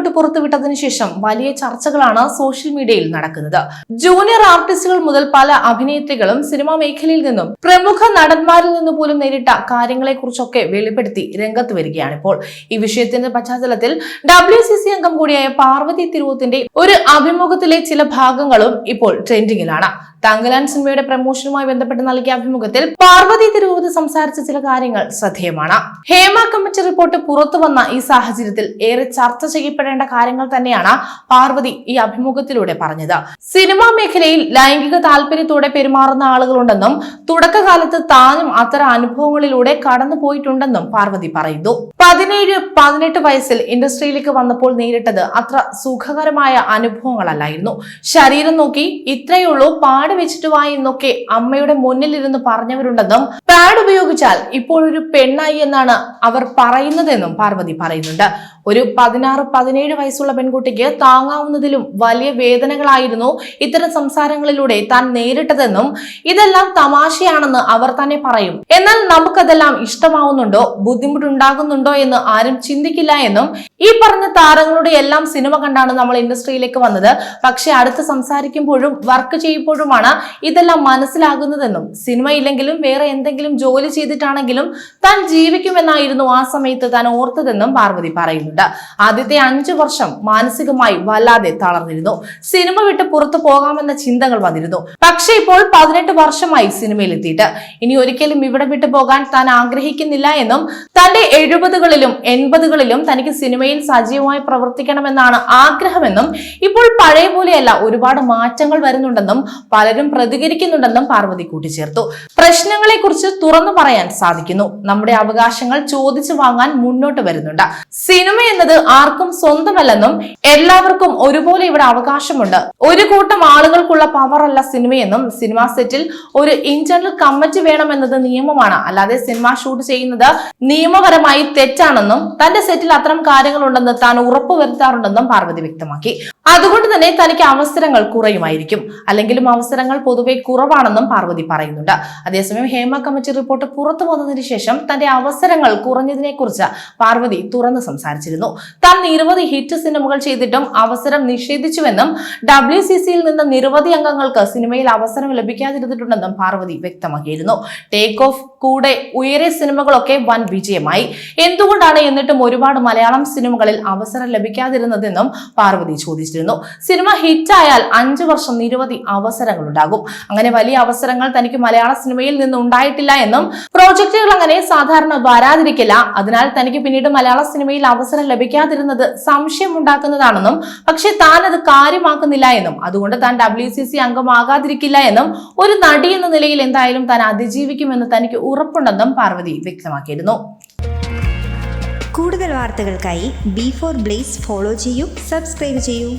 Report പുറത്തുവിട്ടതിനു ശേഷം വലിയ ചർച്ചകളാണ് സോഷ്യൽ മീഡിയയിൽ നടക്കുന്നത്. ജൂനിയർ ആർട്ടിസ്റ്റുകൾ മുതൽ പല അഭിനേത്രികളും സിനിമാ മേഖലയിൽ നിന്നും പ്രമുഖ നടന്മാരിൽ നിന്നും പോലും നേരിട്ട കാര്യങ്ങളെക്കുറിച്ചൊക്കെ വെളിപ്പെടുത്തി രംഗത്ത് വരികയാണ് ഇപ്പോൾ ഈ വിഷയത്തിന്റെ പശ്ചാത്തലത്തിൽ ഡബ്ല്യു സി സി അംഗം കൂടിയായ പാർവതി തിരുവത്തിന്റെ ഒരു അഭിമുഖത്തിലെ ചില ഭാഗങ്ങളും ഇപ്പോൾ ട്രെൻഡിങ്ങിലാണ് തങ്കലാൻ സിനിമയുടെ പ്രമോഷനുമായി ബന്ധപ്പെട്ട് നൽകിയ അഭിമുഖത്തിൽ പാർവതി തിരുവോത് സംസാരിച്ച ചില കാര്യങ്ങൾ ശ്രദ്ധേയമാണ്. ഹേമ കമ്മിറ്റി റിപ്പോർട്ട് പുറത്തു വന്ന ഈ സാഹചര്യത്തിൽ ഏറെ ചർച്ച ചെയ്യപ്പെടേണ്ട കാര്യങ്ങൾ തന്നെയാണ് പാർവതി ഈ അഭിമുഖത്തിലൂടെ പറഞ്ഞത്. സിനിമാ മേഖലയിൽ ലൈംഗിക താല്പര്യത്തോടെ പെരുമാറുന്ന ആളുകളുണ്ടെന്നും തുടക്കകാലത്ത് താനും അത്തരം അനുഭവങ്ങളിലൂടെ കടന്നു പോയിട്ടുണ്ടെന്നും പാർവതി പറയുന്നു. പതിനേഴ് പതിനെട്ട് വയസ്സിൽ ഇൻഡസ്ട്രിയിലേക്ക് വന്നപ്പോൾ നേരിട്ടത് അത്ര സുഖകരമായ അനുഭവങ്ങളല്ലായിരുന്നു. ശരീരം നോക്കി ഇത്രയുള്ളൂ പാട് വെച്ചിട്ട് വാ എന്നൊക്കെ അമ്മയുടെ മുന്നിലിരുന്ന് പറഞ്ഞവരുണ്ടെന്നും പാഡ് ഉപയോഗിച്ചാൽ ഇപ്പോൾ ഒരു പെണ്ണായി എന്നാണ് അവർ പറയുന്നതെന്നും പാർവതി പറയുന്നുണ്ട്. ഒരു പതിനാറ് പതിനേഴ് വയസ്സുള്ള പെൺകുട്ടിക്ക് താങ്ങാവുന്നതിലും വലിയ വേദനകളായിരുന്നു ഇത്തരം സംസാരങ്ങളിലൂടെ താൻ നേരിട്ടതെന്നും ഇതെല്ലാം തമാശയാണെന്ന് അവർ തന്നെ പറയും. എന്നാൽ നമുക്കതെല്ലാം ഇഷ്ടമാവുന്നുണ്ടോ? ബുദ്ധിമുട്ടുണ്ടാകുന്നുണ്ടോ എന്ന് ആരും ചിന്തിക്കില്ല എന്നും ഈ പറഞ്ഞ താരങ്ങളുടെ എല്ലാം സിനിമ കണ്ടാണ് നമ്മൾ ഇൻഡസ്ട്രിയിലേക്ക് വന്നത്. പക്ഷെ അടുത്ത് സംസാരിക്കുമ്പോഴും വർക്ക് ചെയ്യുമ്പോഴുമാണ് ഇതെല്ലാം മനസ്സിലാകുന്നതെന്നും സിനിമ ഇല്ലെങ്കിലും വേറെ എന്തെങ്കിലും ജോലി ചെയ്തിട്ടാണെങ്കിലും താൻ ജീവിക്കുമെന്നായിരുന്നു ആ സമയത്ത് താൻ ഓർത്തതെന്നും പാർവതി പറയുന്നുണ്ട് ആദ്യത്തെ അഞ്ചു വർഷം മാനസികമായി വല്ലാതെ തളർന്നിരുന്നു. സിനിമ വിട്ട് പുറത്തു പോകാമെന്ന ചിന്തകൾ വന്നിരുന്നു. പക്ഷേ ഇപ്പോൾ പതിനെട്ട് വർഷമായി സിനിമയിൽ എത്തിയിട്ട് ഇനി ഒരിക്കലും ഇവിടെ വിട്ടു പോകാൻ താൻ ആഗ്രഹിക്കുന്നില്ല എന്നും തന്റെ എഴുപതുകളിലും എൺപതുകളിലും തനിക്ക് സിനിമയിൽ സജീവമായി പ്രവർത്തിക്കണമെന്നാണ് ആഗ്രഹമെന്നും ഇപ്പോൾ പഴയ പോലെയല്ല ഒരുപാട് മാറ്റങ്ങൾ വരുന്നുണ്ടെന്നും പലരും പ്രതികരിക്കുന്നുണ്ടെന്നും പാർവതി കൂട്ടിച്ചേർത്തു. പ്രശ്നങ്ങളെ കുറിച്ച് തുറന്നു പറയാൻ സാധിക്കുന്നു. നമ്മുടെ അവകാശങ്ങൾ ചോദിച്ചു വാങ്ങാൻ മുന്നോട്ട് വരുന്നുണ്ട്. സിനിമ എന്നത് ആർക്കും സ്വന്തമല്ലെന്നും എല്ലാവർക്കും ഒരുപോലെ ഇവിടെ അവകാശമുണ്ട്. ഒരു കൂട്ടം ആളുകൾക്കുള്ള പവർ അല്ല സിനിമയെന്നും സിനിമാ സെറ്റിൽ ഒരു ഇന്റർണൽ കമ്മിറ്റി വേണമെന്നത് നിയമമാണ്. അല്ലാതെ സിനിമ ഷൂട്ട് ചെയ്യുന്നത് നിയമപരമായി തെറ്റാണെന്നും തന്റെ സെറ്റിൽ അത്തരം കാര്യങ്ങളുണ്ടെന്ന് താൻ ഉറപ്പുവരുത്താറുണ്ടെന്നും പാർവതി വ്യക്തമാക്കി. അതുകൊണ്ട് തന്നെ തനിക്ക് അവസരങ്ങൾ കുറയുമായിരിക്കും. അല്ലെങ്കിലും അവസരങ്ങൾ പൊതുവെ കുറവാണെന്നും പാർവതി പറയുന്നുണ്ട്. അതേസമയം ഹേമ കമ്മിറ്റി റിപ്പോർട്ട് പുറത്തു വന്നതിന് ശേഷം തന്റെ അവസരങ്ങൾ കുറഞ്ഞതിനെ കുറിച്ച് പാർവതി തുറന്ന് സംസാരിച്ചിരുന്നു. താൻ നിരവധി ഹിറ്റ് സിനിമകൾ ചെയ്തിട്ടും അവസരം നിഷേധിച്ചുവെന്നും ഡബ്ല്യു സി സിയിൽ നിന്ന് നിരവധി അംഗങ്ങൾക്ക് സിനിമയിൽ അവസരം ലഭിക്കാതിരുന്നിട്ടുണ്ടെന്നും പാർവതി വ്യക്തമാക്കിയിരുന്നു. ടേക്ക് ഓഫ് കൂടെ ഉയരെ സിനിമകളൊക്കെ വൻ വിജയമായി. എന്തുകൊണ്ടാണ് എന്നിട്ടും ഒരുപാട് മലയാളം സിനിമകളിൽ അവസരം ലഭിക്കാതിരുന്നതെന്നും പാർവതി ചോദിച്ചിരുന്നു. സിനിമ ഹിറ്റായാൽ അഞ്ചു വർഷം നിരവധി അവസരങ്ങൾ ഉണ്ടാകും അങ്ങനെ വലിയ അവസരങ്ങൾ തനിക്ക് മലയാള സിനിമയിൽ നിന്ന് ഉണ്ടായിട്ടില്ല എന്നും പ്രോജക്റ്റുകൾ അങ്ങനെ സാധാരണ വരാതിരിക്കില്ല. അതിനാൽ തനിക്ക് പിന്നീട് മലയാള സിനിമയിൽ അവസരം ലഭിക്കാതിരുന്നത് സംശയം ഉണ്ടാക്കുന്നതാണെന്നും പക്ഷെ താൻ അത് കാര്യമാക്കുന്നില്ല എന്നും അതുകൊണ്ട് താൻ ഡബ്ല്യു സി സി അംഗമാകാതിരിക്കില്ല എന്നും ഒരു നടി എന്ന നിലയിൽ എന്തായാലും താൻ അതിജീവിക്കുമെന്ന് തനിക്ക് ഉറപ്പുണ്ടെന്നും പാർവതി വ്യക്തമാക്കിയിരുന്നു. കൂടുതൽ വാർത്തകൾക്കായി ബി ഫോർ ബ്ലേസ് ഫോളോ ചെയ്യൂ സബ്സ്ക്രൈബ് ചെയ്യൂ.